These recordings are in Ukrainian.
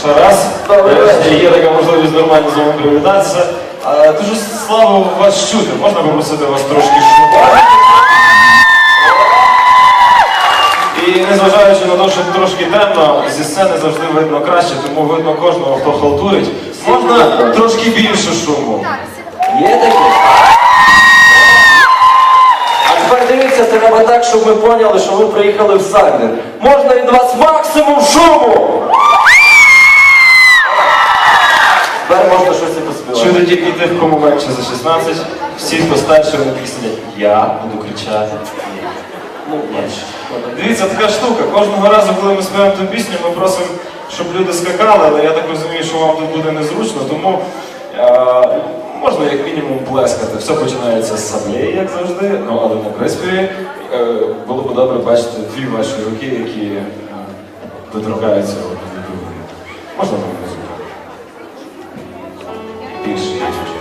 Ще раз. Є така можливість нормально з вами привітатися. Дуже слава вас чути. Можна попросити вас трошки шумати? І незважаючи на те, що трошки темно, зі сцени завжди видно краще, тому видно кожного, хто халтурить. Можна трошки більше шуму. Є такі? А тепер дивіться, треба так, щоб ми поняли, що ви приїхали в Сагнер. Можна від вас максимум шуму! Тепер можна щось і поспівати. Чути тільки тих, кому менше за 16, всі, хто старше, вони сидять. Я буду кричати. Ну, менше. Дивіться, така штука. Кожного разу, коли ми співаємо ту пісню, ми просимо, щоб люди скакали, але я так розумію, що вам тут буде незручно, тому е, можна як мінімум плескати. Все починається з саблі, як завжди, ну але на приспіві е, було б добре бачити дві ваші руки, які е, доторкаються одне до другої. Можна вам музику? Більше є чуть-чуть.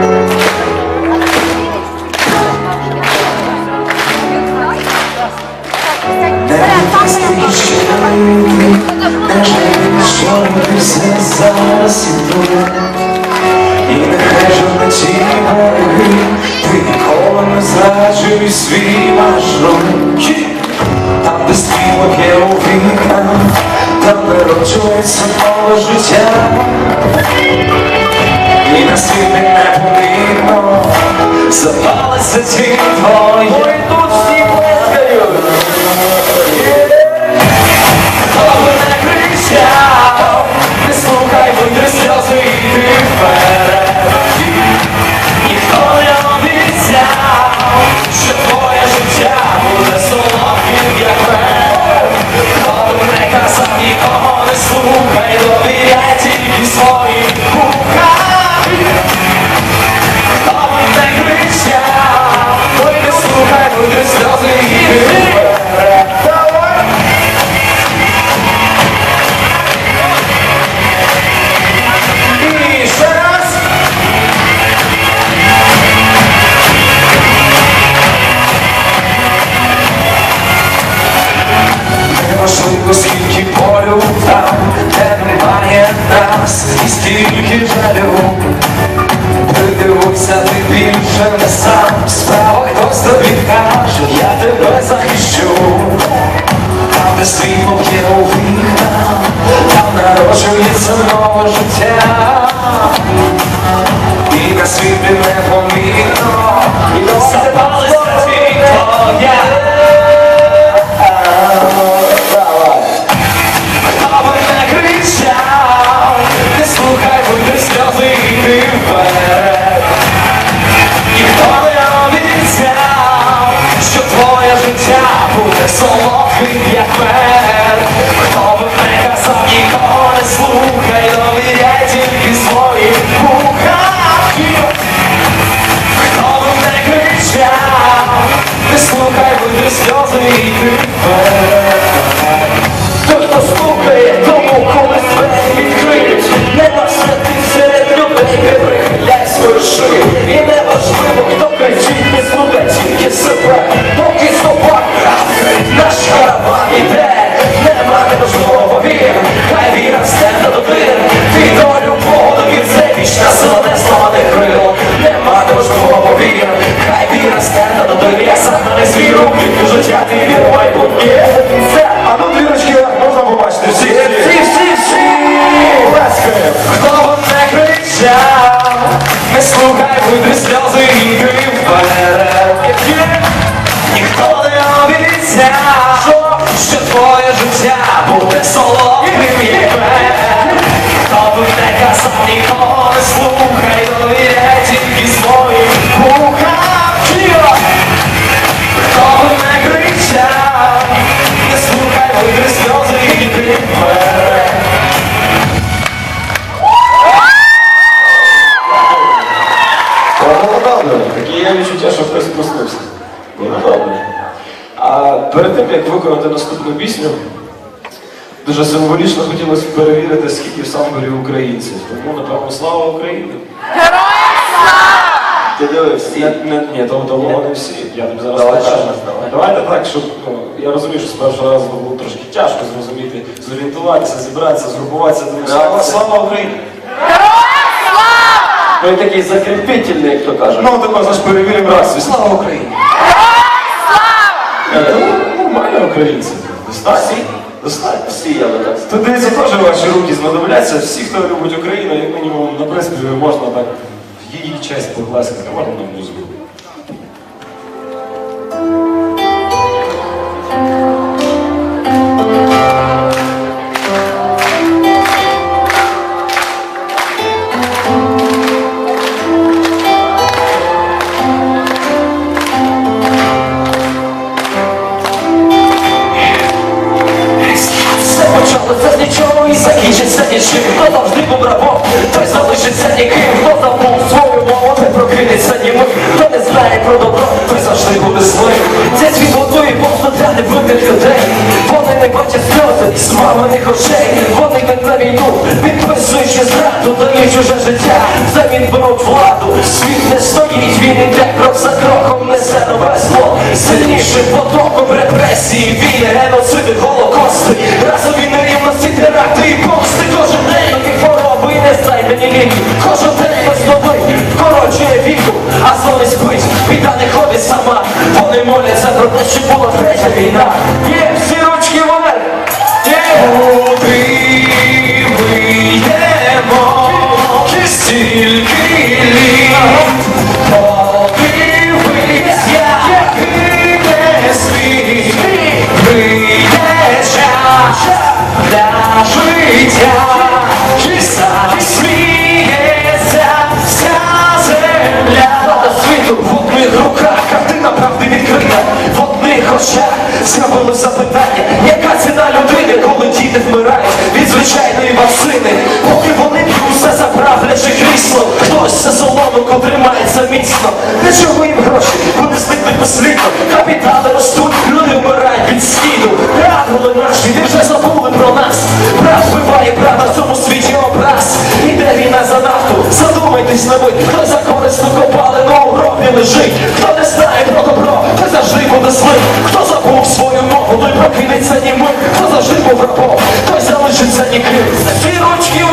Що Неважливо, скільки болю там, де немає нас, і стільки жалю. Придивуйся, ти більше не сам. Справа хтось тобі каже, я тебе захищу. Там, де світло є у вікнах, там народжується нове життя. І на світі непомітно, обіцяв, що, що твоє життя буде солодким, мед. Хто б не казав, нікого не слухай, довіряй тільки своїм вухам. Хто б не кричав, не слухай, витри сльози і. Таке є відчуття, що хтось проснувся. Добре. А перед тим, як виконати наступну пісню, дуже символічно хотілося б перевірити, скільки в самборі українців. Тому, напевно, слава Україні! Ти дивився. Ні, ні, ні, то того не всі. Я тобі зараз Давай покажу. раз, давай. Давайте так, щоб ну, я розумію, що з першого разу було трошки тяжко зрозуміти, зорієнтуватися, зібратися, згрупуватися. Думаю, Слава, слава Україні! Ви такий закріпительний, як то каже. Ну, тако, знаєш, перевіримо реакцію. Слава Україні! Слава! Нормально українці. Достатньо? Достатньо. Всі я так. Тут дивіться, теж ваші руки знадобляться. Всі, хто любить Україну, як мінімум, на принципі, можна так в її честь покласти на музику. Невинних людей. Вони не бачать сльози з очей. Вони йдуть на війну, підписуючи зраду Дають чуже життя, взамін беруть владу Світ не стоїть, він іде крок за кроком Несе нове зло, сильнішим потоком Репресії, війни, геноциди, голокости. Разові нерівності, теракти і помсти Кожен день нові хвороби і незнайдені ліки. Кожен день хтось новий вкорочує віку А зло не спить, біда не ходить сама. Вони моляться про те, що на Хто за корисну копалину у гробі лежить. Хто не знає про добро, той завжди буде несли, Хто забув свою мову, той прокинеться німим Хто зажив у рабом, той залишиться ніким Всі ручки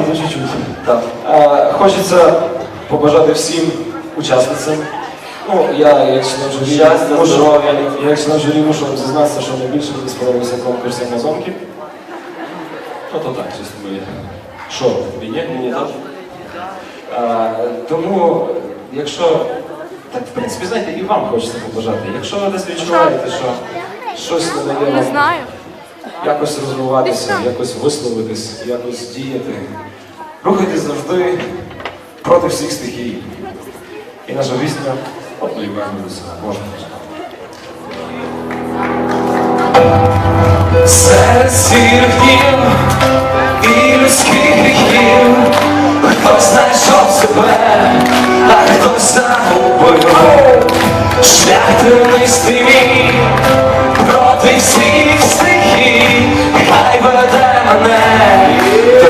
чуть-чуть. Так. Е, Хочеться побажати всім учасницям. Ну, я як член журі, Щастя, мушу- здоров'я. я як член журі мушу вам зізнатися, що найбільше мені сподобався конкурс Амазонки. Ну то так, чесно моє. Що? Мені теж. Е, Тому, якщо, так, в принципі, знаєте, і вам хочеться побажати. Якщо ви десь відчуваєте, що щось не дає Не вам знаю. Якось розвиватися, якось висловитись, якось діяти. Рухайтесь завжди проти всіх стихій. І наша пісня одної вернутися можна. Серед сірих днів і людських гріхів Хтось знайшов себе, а хтось загубив Шлях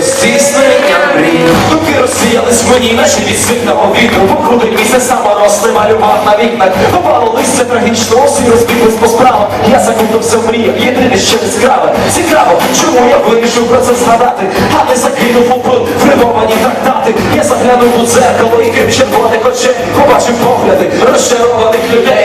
здійснення мрій. Думки розсіялись мені, наче від світного вітру. Покруди місяць саморосли малював на вікнах. Попало листя трагічно, осінь розбіглись по справам Я закутався в мрію, єдине ще не скрави Цікаво, чому я вирішив про це згадати? А не закинув у бруд, вривовані трактати. Я заглянув у дзеркало і крім червоних очей Побачив погляди розчарованих людей.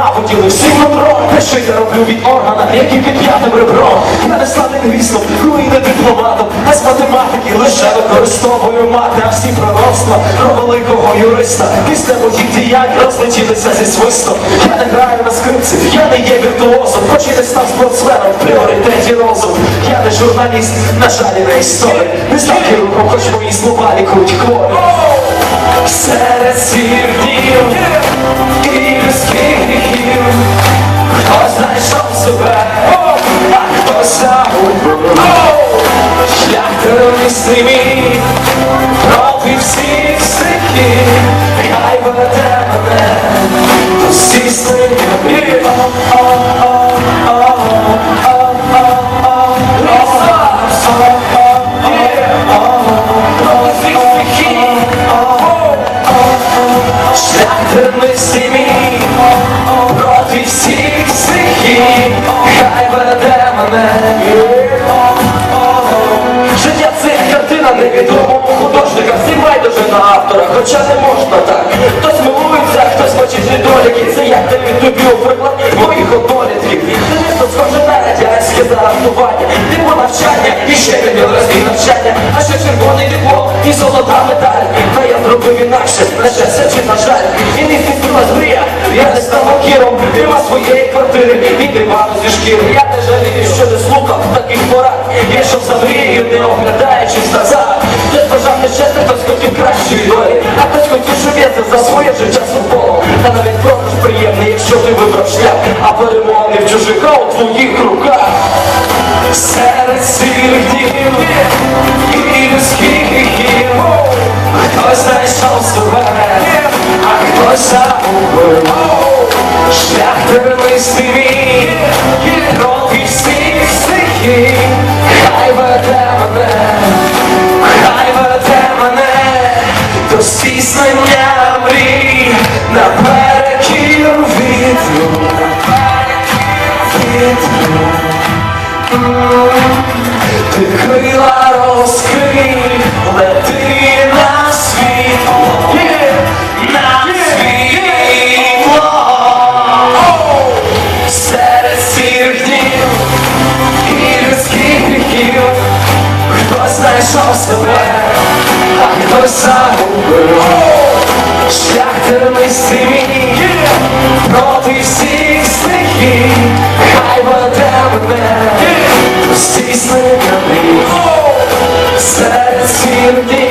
Ненавиділи всім нутром Те, що я роблю від органа, які під п'ятим ребром. Я не став лінгвістом, ну і не дипломатом. А з математики лише використовую мати А всі пророцтва про великого юриста. Після моїх діянь розлетілися зі свистом. Я не граю на скрипці, я не є віртуозом. Хоч і не став спортсменом, в пріоритеті розум. Я не журналіст, на жаль, і не історик. Не став хірургом, хоч мої слова лікують хворі Серед сірих проти всіх стихів Хай веде мене до сісти Шлях Нема своєї квартири і дивану зі шкіри. Я не жалію, що не слухав таких порад. Я йшов за мрією, не оглядаючись назад. Хтось бажав нещастя, хтось хотів кращої долі. А хтось хотів, щоб я за своє життя футболом Та навіть програш приємний, якщо ти вибрав шлях. А перемоги в чужих, а у твоїх руках. Серед сірих днів і людських гріхів Хтось знайшов себе, а хтось загубив Шлях тернистий мій, кроки всіх стихій Хай веде мене, хай веде мене До здійснення мрій. Наперекір вітру Вітру ти крила розкрий, серед сірих днів і людських гріхів, хтось знайшов а хтось загубив шлях тернистий мій проти всіх стихій, хай веде мене серед днів.